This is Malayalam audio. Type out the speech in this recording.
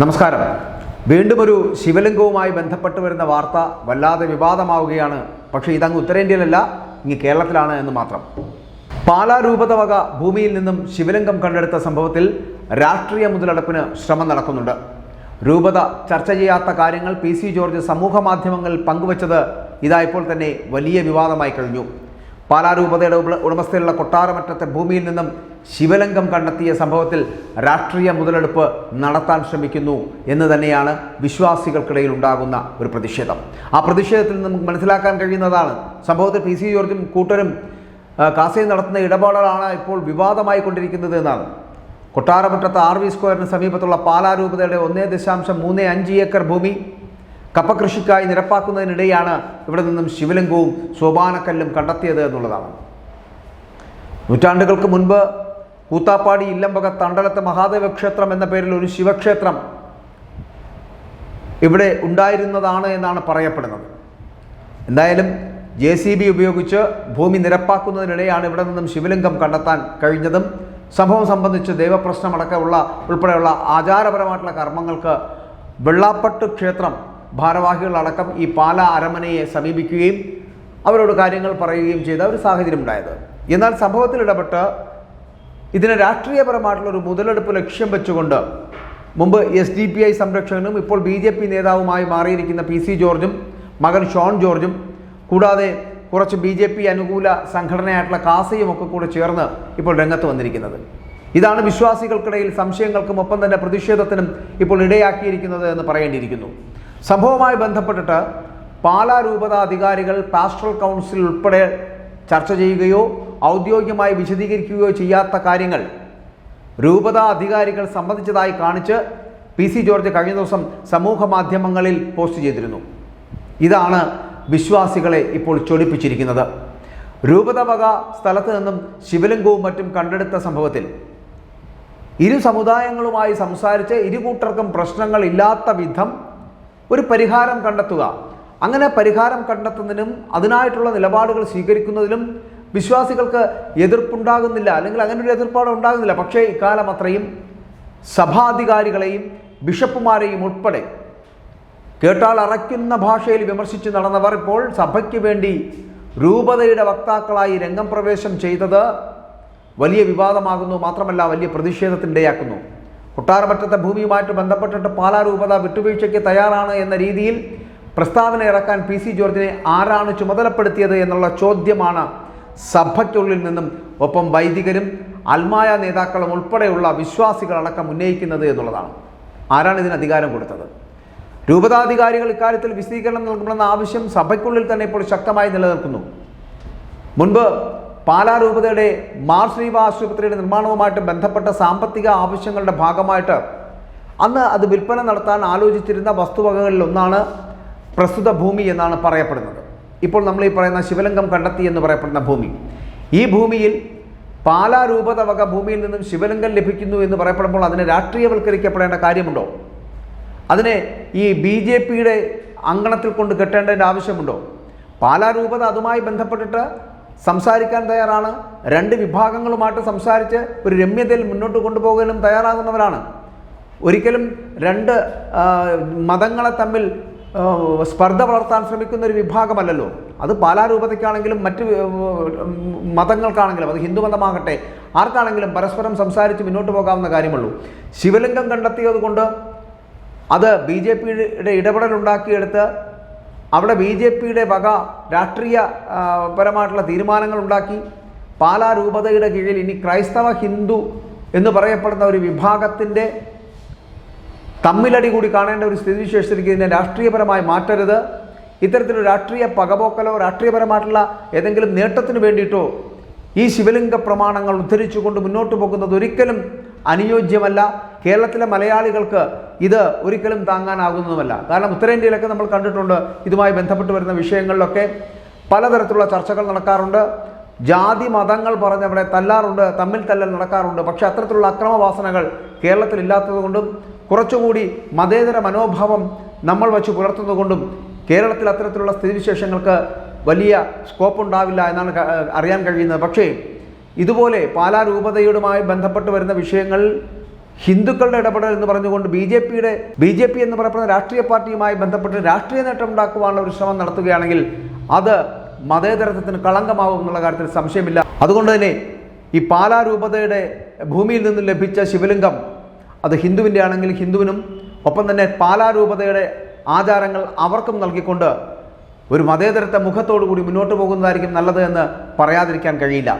നമസ്കാരം. വീണ്ടും ഒരു ശിവലിംഗവുമായി ബന്ധപ്പെട്ട് വരുന്ന വാർത്ത വല്ലാതെ വിവാദമാവുകയാണ്. പക്ഷേ ഇതങ്ങ് ഉത്തരേന്ത്യയിലല്ല ഇങ്ങ് കേരളത്തിലാണ് എന്ന് മാത്രം. പാലാ രൂപതവക ഭൂമിയിൽ നിന്നും ശിവലിംഗം കണ്ടെടുത്ത സംഭവത്തിൽ രാഷ്ട്രീയ മുതലെടുപ്പിന് ശ്രമം നടക്കുന്നുണ്ട്. രൂപത ചർച്ച ചെയ്യാത്ത കാര്യങ്ങൾ പി സി ജോർജ് സമൂഹ മാധ്യമങ്ങളിൽ പങ്കുവച്ചത് ഇതായപ്പോൾ തന്നെ വലിയ വിവാദമായി കഴിഞ്ഞു. പാലാ രൂപതയുടെ ഉടമസ്ഥയിലുള്ള കൊട്ടാരമറ്റത്തെ ഭൂമിയിൽ നിന്നും ശിവലിംഗം കണ്ടെത്തിയ സംഭവത്തിൽ രാഷ്ട്രീയ മുതലെടുപ്പ് നടത്താൻ ശ്രമിക്കുന്നു എന്ന് തന്നെയാണ് വിശ്വാസികൾക്കിടയിൽ ഉണ്ടാകുന്ന ഒരു പ്രതിഷേധം. ആ പ്രതിഷേധത്തിൽ നിന്ന് മനസ്സിലാക്കാൻ കഴിയുന്നതാണ്. സംഭവത്തിൽ പി സി ജോർജും കൂട്ടരും കാസയും നടത്തുന്ന ഇടപാടുകളാണ് ഇപ്പോൾ വിവാദമായി കൊണ്ടിരിക്കുന്നത് എന്നാണ്. കൊട്ടാരമറ്റത്ത് ആർ വി സ്ക്വയറിന് സമീപത്തുള്ള പാലാരൂപതയുടെ ഒന്നേ ദശാംശം മൂന്ന് അഞ്ച് ഏക്കർ ഭൂമി കപ്പകൃഷിക്കായി നിരപ്പാക്കുന്നതിനിടെയാണ് ഇവിടെ നിന്നും ശിവലിംഗവും സോപാനക്കല്ലും കണ്ടെത്തിയത് എന്നുള്ളതാണ്. നൂറ്റാണ്ടുകൾക്ക് മുൻപ് കൂത്താപ്പാടി ഇല്ലമ്പക തണ്ടലത്ത് മഹാദേവ ക്ഷേത്രം എന്ന പേരിൽ ഒരു ശിവക്ഷേത്രം ഇവിടെ ഉണ്ടായിരുന്നതാണ് എന്നാണ് പറയപ്പെടുന്നത്. എന്തായാലും ജെ സി ബി ഉപയോഗിച്ച് ഭൂമി നിരപ്പാക്കുന്നതിനിടെയാണ് ഇവിടെ നിന്നും ശിവലിംഗം കണ്ടെത്താൻ കഴിഞ്ഞതും. സംഭവം സംബന്ധിച്ച് ദൈവപ്രശ്നമടക്കമുള്ള ഉൾപ്പെടെയുള്ള ആചാരപരമായിട്ടുള്ള കർമ്മങ്ങൾക്ക് വെള്ളാപ്പട്ട് ക്ഷേത്രം ഭാരവാഹികളടക്കം ഈ പാല അരമനയെ സമീപിക്കുകയും അവരോട് കാര്യങ്ങൾ പറയുകയും ചെയ്ത ഒരു സാഹചര്യം ഉണ്ടായത് എന്നാൽ സംഭവത്തിൽ ഇടപെട്ട് ഇതിന് രാഷ്ട്രീയപരമായിട്ടുള്ള ഒരു മുതലെടുപ്പ് ലക്ഷ്യം വെച്ചുകൊണ്ട് മുമ്പ് എസ് ഡി പി ഐ സംരക്ഷകനും ഇപ്പോൾ ബി ജെ പി നേതാവുമായി മാറിയിരിക്കുന്ന പി സി ജോർജും മകൻ ഷോൺ ജോർജും കൂടാതെ കുറച്ച് ബി ജെ പി അനുകൂല സംഘടനയായിട്ടുള്ള കാസയും ഒക്കെ കൂടെ ചേർന്ന് ഇപ്പോൾ രംഗത്ത് വന്നിരിക്കുന്നത്. ഇതാണ് വിശ്വാസികൾക്കിടയിൽ സംശയങ്ങൾക്കും ഒപ്പം തന്നെ പ്രതിഷേധത്തിനും ഇപ്പോൾ ഇടയാക്കിയിരിക്കുന്നത് എന്ന് പറയേണ്ടിയിരിക്കുന്നു. സംഭവവുമായി ബന്ധപ്പെട്ടിട്ട് പാലാ രൂപത അധികാരികൾ പാസ്റ്ററൽ കൗൺസിൽ ഉൾപ്പെടെ ചർച്ച ചെയ്യുകയോ ഔദ്യോഗികമായി വിശദീകരിക്കുകയോ ചെയ്യാത്ത കാര്യങ്ങൾ രൂപത അധികാരികൾ സമ്മതിച്ചതായി കാണിച്ച് പി സി ജോർജ് കഴിഞ്ഞ ദിവസം സമൂഹ മാധ്യമങ്ങളിൽ പോസ്റ്റ് ചെയ്തിരുന്നു. ഇതാണ് വിശ്വാസികളെ ഇപ്പോൾ ചൊടിപ്പിച്ചിരിക്കുന്നത്. രൂപത വക സ്ഥലത്ത് നിന്നും ശിവലിംഗവും മറ്റും കണ്ടെടുത്ത സംഭവത്തിൽ ഇരു സമുദായങ്ങളുമായി സംസാരിച്ച് ഇരു കൂട്ടർക്കും പ്രശ്നങ്ങൾ ഇല്ലാത്ത വിധം ഒരു പരിഹാരം കണ്ടെത്തുക. അങ്ങനെ പരിഹാരം കണ്ടെത്തുന്നതിനും അതിനായിട്ടുള്ള നിലപാടുകൾ സ്വീകരിക്കുന്നതിലും വിശ്വാസികൾക്ക് എതിർപ്പുണ്ടാകുന്നില്ല. അല്ലെങ്കിൽ അങ്ങനെ ഒരു എതിർപ്പാട് ഉണ്ടാകുന്നില്ല. പക്ഷേ ഇക്കാലം അത്രയും സഭാധികാരികളെയും ബിഷപ്പുമാരെയും ഉൾപ്പെടെ കേട്ടാൽ അറയ്ക്കുന്ന ഭാഷയിൽ വിമർശിച്ച് നടന്നവർ ഇപ്പോൾ സഭയ്ക്ക് വേണ്ടി രൂപതയുടെ വക്താക്കളായി രംഗം പ്രവേശം ചെയ്തത് വലിയ വിവാദമാകുന്നു. മാത്രമല്ല വലിയ പ്രതിഷേധത്തിനിടയാക്കുന്നു. കൊട്ടാരമറ്റത്തെ ഭൂമിയുമായിട്ട് ബന്ധപ്പെട്ടിട്ട് പാലാ രൂപത വിട്ടുവീഴ്ചയ്ക്ക് തയ്യാറാണ് എന്ന രീതിയിൽ പ്രസ്താവന ഇറക്കാൻ പി സി ജോർജിനെ ആരാണ് ചുമതലപ്പെടുത്തിയത് എന്നുള്ള ചോദ്യമാണ് സഭയ്ക്കുള്ളിൽ നിന്നും ഒപ്പം വൈദികരും അൽമായ നേതാക്കളും ഉൾപ്പെടെയുള്ള വിശ്വാസികളടക്കം ഉന്നയിക്കുന്നത് എന്നുള്ളതാണ്. ആരാണ് ഇതിന് അധികാരം കൊടുത്തത്? രൂപതാധികാരികൾ ഇക്കാര്യത്തിൽ വിശദീകരണം നൽകണമെന്ന ആവശ്യം സഭയ്ക്കുള്ളിൽ തന്നെ ഇപ്പോൾ ശക്തമായി നിലനിൽക്കുന്നു. മുൻപ് പാലാ രൂപതയുടെ മാർ ശ്രീവ ആശുപത്രിയുടെ നിർമ്മാണവുമായിട്ട് ബന്ധപ്പെട്ട സാമ്പത്തിക ആവശ്യങ്ങളുടെ ഭാഗമായിട്ട് അന്ന് അത് വിൽപ്പന നടത്താൻ ആലോചിച്ചിരുന്ന വസ്തുവകകളിൽ ഒന്നാണ് പ്രസ്തുത ഭൂമി എന്നാണ് പറയപ്പെടുന്നത്. ഇപ്പോൾ നമ്മൾ ഈ പറയുന്ന ശിവലിംഗം കണ്ടെത്തി എന്ന് പറയപ്പെടുന്ന ഭൂമി. ഈ ഭൂമിയിൽ പാലാ രൂപത വക ഭൂമിയിൽ നിന്നും ശിവലിംഗം ലഭിക്കുന്നു എന്ന് പറയപ്പെടുമ്പോൾ അതിനെ രാഷ്ട്രീയവൽക്കരിക്കപ്പെടേണ്ട കാര്യമുണ്ടോ? അതിനെ ഈ ബി ജെ പിയുടെ അങ്കണത്തിൽ കൊണ്ട് കെട്ടേണ്ടതിന്റെ ആവശ്യമുണ്ടോ? പാലാ രൂപത അതുമായി ബന്ധപ്പെട്ടിട്ട് സംസാരിക്കാൻ തയ്യാറാണ്. രണ്ട് വിഭാഗങ്ങളുമായിട്ട് സംസാരിച്ച് ഒരു രമ്യതയിൽ മുന്നോട്ട് കൊണ്ടുപോകാനും തയ്യാറാകുന്നവരാണ്. ഒരിക്കലും രണ്ട് മതങ്ങളെ തമ്മിൽ സ്പർദ്ധ വളർത്താൻ ശ്രമിക്കുന്ന ഒരു വിഭാഗമല്ലല്ലോ. അത് പാലാരൂപതയ്ക്കാണെങ്കിലും മറ്റ് മതങ്ങൾക്കാണെങ്കിലും അത് ഹിന്ദു മതമാകട്ടെ ആർക്കാണെങ്കിലും പരസ്പരം സംസാരിച്ച് മുന്നോട്ട് പോകാവുന്ന കാര്യമുള്ളൂ. ശിവലിംഗം കണ്ടെത്തിയത് കൊണ്ട് അത് ബി ജെ പിയുടെ ഇടപെടലുണ്ടാക്കിയെടുത്ത് അവിടെ ബി ജെ പിയുടെ വക രാഷ്ട്രീയ പരമായിട്ടുള്ള തീരുമാനങ്ങൾ ഉണ്ടാക്കി. പാലാ രൂപതയുടെ കീഴിൽ ഇനി ക്രൈസ്തവ ഹിന്ദു എന്ന് പറയപ്പെടുന്ന ഒരു വിഭാഗത്തിന്റെ തമ്മിലടി കൂടി കാണേണ്ട ഒരു സ്ഥിതിവിശേഷത്തിലേക്ക് ഇതിനെ രാഷ്ട്രീയപരമായി മാറ്റരുത്. ഇത്തരത്തിലൊരു രാഷ്ട്രീയ പകപോക്കലോ രാഷ്ട്രീയപരമായിട്ടുള്ള ഏതെങ്കിലും നേട്ടത്തിന് വേണ്ടിയിട്ടോ ഈ ശിവലിംഗ പ്രമാണങ്ങൾ ഉദ്ധരിച്ചുകൊണ്ട് മുന്നോട്ട് പോകുന്നത് ഒരിക്കലും അനുയോജ്യമല്ല. കേരളത്തിലെ മലയാളികൾക്ക് ഇത് ഒരിക്കലും താങ്ങാനാകുന്നതുമല്ല. കാരണം ഉത്തരേന്ത്യയിലൊക്കെ നമ്മൾ കണ്ടിട്ടുണ്ട് ഇതുമായി ബന്ധപ്പെട്ട് വരുന്ന വിഷയങ്ങളിലൊക്കെ പലതരത്തിലുള്ള ചർച്ചകൾ നടക്കാറുണ്ട്. ജാതി മതങ്ങൾ പറഞ്ഞവിടെ തല്ലാറുണ്ട് തമ്മിൽ തല്ലൽ നടക്കാറുണ്ട്. പക്ഷേ അത്തരത്തിലുള്ള അക്രമവാസനകൾ കേരളത്തിലില്ലാത്തതുകൊണ്ടും കുറച്ചുകൂടി മതേതര മനോഭാവം നമ്മൾ വച്ച് പുലർത്തുന്നതുകൊണ്ടും കേരളത്തിൽ അത്തരത്തിലുള്ള സ്ഥിതിവിശേഷങ്ങൾക്ക് വലിയ സ്കോപ്പ് ഉണ്ടാവില്ല എന്നാണ് അറിയാൻ കഴിയുന്നത്. പക്ഷേ ഇതുപോലെ പാലാ രൂപതയുമായി ബന്ധപ്പെട്ട് വരുന്ന വിഷയങ്ങൾ ഹിന്ദുക്കളുടെ ഇടപെടൽ എന്ന് പറഞ്ഞുകൊണ്ട് ബി ജെ പിയുടെ ബി ജെ പി എന്ന് പറയപ്പെടുന്ന രാഷ്ട്രീയ പാർട്ടിയുമായി ബന്ധപ്പെട്ട് രാഷ്ട്രീയ നേട്ടം ഉണ്ടാക്കുവാനുള്ള ഒരു ശ്രമം നടത്തുകയാണെങ്കിൽ അത് മതേതരത്വത്തിന് കളങ്കമാവും എന്നുള്ള കാര്യത്തിൽ സംശയമില്ല. അതുകൊണ്ട് തന്നെ ഈ പാലാ രൂപതയുടെ ഭൂമിയിൽ നിന്ന് ലഭിച്ച ശിവലിംഗം അത് ഹിന്ദുവിന്റെ ആണെങ്കിൽ ഹിന്ദുവിനും ഒപ്പം തന്നെ പാലാ രൂപതയുടെ ആചാരങ്ങൾ അവർക്കും നൽകിക്കൊണ്ട് ഒരു മതേതരത്തെ മുഖത്തോടു കൂടി മുന്നോട്ട് പോകുന്നതായിരിക്കും നല്ലത് എന്ന് പറയാതിരിക്കാൻ കഴിയില്ല.